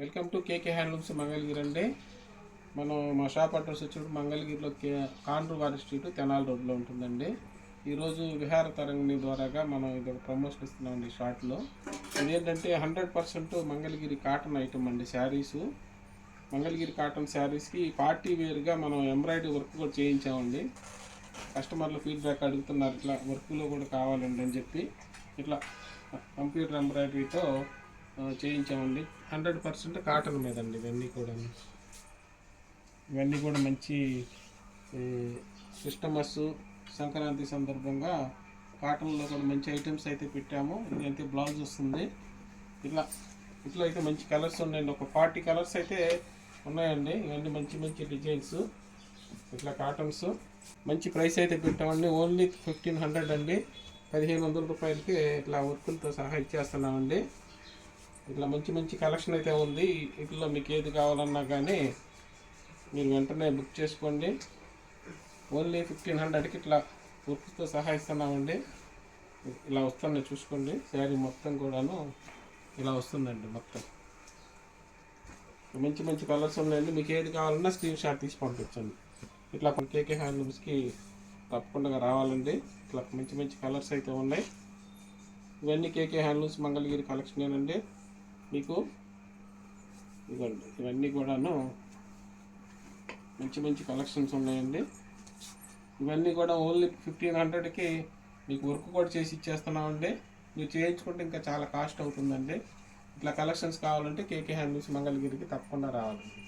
Welcome to KK handlooms Mangalagiri అండి మనం మా షాప్ అడ్రస్ వచ్చి మంగళగిరిలో కే కాండ్రువారి స్ట్రీట్ తెనాలి రోడ్లో ఉంటుందండి. ఈరోజు విహార తరంగిణి ద్వారాగా మనం ఇది ఒక ప్రమోషన్ ఇస్తున్నామండి షార్ట్లో ఇదేంటంటే hundred percent Mangalagiri cotton item అండి శారీసు. మంగళగిరి కాటన్ శారీస్కి పార్టీ వేర్గా మనం ఎంబ్రాయిడరీ వర్క్ కూడా చేయించామండి. కస్టమర్లు ఫీడ్బ్యాక్ అడుగుతున్నారు ఇట్లా వర్క్లో కూడా కావాలండి అని చెప్పి. ఇట్లా కంప్యూటర్ ఎంబ్రాయిడరీతో చేయించామండి. హండ్రెడ్ పర్సెంట్ కాటన్ మీద అండి ఇవన్నీ కూడా ఇవన్నీ కూడా మంచి సిస్టమస్ సంక్రాంతి సందర్భంగా కాటన్లో కూడా మంచి ఐటమ్స్ అయితే పెట్టాము. ఇదైతే బ్లౌజ్ వస్తుంది. ఇట్లా ఇట్లా అయితే మంచి కలర్స్ ఉన్నాయండి. ఒక ఫార్టీ కలర్స్ అయితే ఉన్నాయండి. ఇవన్నీ మంచి మంచి డిజైన్స్. ఇట్లా కాటన్స్. మంచి ప్రైస్ అయితే పెట్టామండి. ఓన్లీ ఫిఫ్టీన్ హండ్రెడ్ అండి. పదిహేను వందల రూపాయలకి ఇట్లా వర్కులతో సహా ఇచ్చేస్తున్నామండి. ఇట్లా మంచి మంచి కలెక్షన్ అయితే ఉంది. ఇట్లా మీకు ఏది కావాలన్నా కానీ మీరు వెంటనే బుక్ చేసుకోండి. ఓన్లీ ఫిఫ్టీన్ హండ్రెడ్కి ఇట్లా వర్క్తో సహా ఇస్తున్నామండి. ఇలా వస్తుంది చూసుకోండి. శారీ మొత్తం కూడాను ఇలా వస్తుందండి మొత్తం. మంచి మంచి కలర్స్ ఉన్నాయండి. మీకు ఏది కావాలన్నా స్క్రీన్ షాట్ తీసి పంపించండి. ఇట్లా కేకే హ్యాండ్లూమ్స్కి తప్పకుండా రావాలండి. ఇట్లా మంచి మంచి కలర్స్ అయితే ఉన్నాయి. ఇవన్నీ కేకే హ్యాండ్లూమ్స్ మంగళగిరి కలెక్షన్ ఏనండి మీకు ఇవ్వండి. ఇవన్నీ కూడాను మంచి మంచి కలెక్షన్స్ ఉన్నాయండి. ఇవన్నీ కూడా ఓన్లీ ఫిఫ్టీన్ హండ్రెడ్కి మీకు వర్క్ కూడా చేసి ఇచ్చేస్తున్నామండి. మీరు చేయించుకుంటే ఇంకా చాలా కాస్ట్ అవుతుందండి. ఇట్లా కలెక్షన్స్ కావాలంటే కేకే హ్యాండ్లూమ్స్ మంగళగిరికి తప్పకుండా రావాలండి.